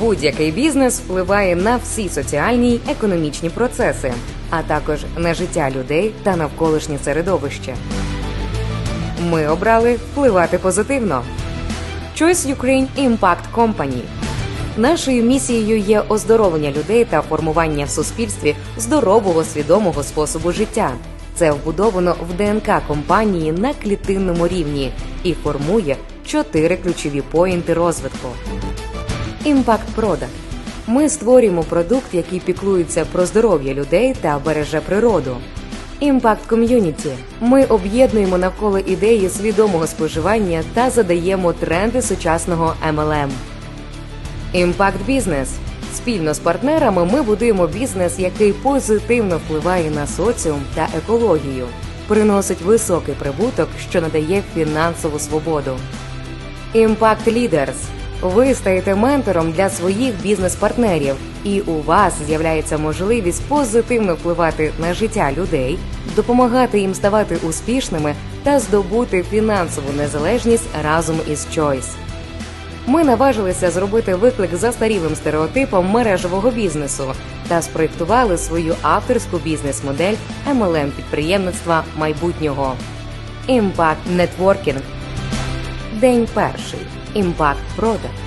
Будь-який бізнес впливає на всі соціальні й економічні процеси, а також на життя людей та навколишнє середовище. Ми обрали впливати позитивно. Choice Ukraine Impact Company. Нашою місією є оздоровлення людей та формування в суспільстві здорового свідомого способу життя. Це вбудовано в ДНК компанії на клітинному рівні і формує чотири ключові поінти розвитку. Impact Product. Ми створюємо продукт, який піклується про здоров'я людей та береже природу. Impact Community. Ми об'єднуємо навколо ідеї свідомого споживання та задаємо тренди сучасного MLM. Impact Business. Спільно з партнерами ми будуємо бізнес, який позитивно впливає на соціум та екологію, приносить високий прибуток, що надає фінансову свободу. Impact Leaders. Ви стаєте ментором для своїх бізнес-партнерів, і у вас з'являється можливість позитивно впливати на життя людей, допомагати їм ставати успішними та здобути фінансову незалежність разом із Choice. Ми наважилися зробити виклик застарілим стереотипам мережевого бізнесу та спроєктували свою авторську бізнес-модель MLM підприємництва майбутнього. Impact Networking. День перший. Impact Product.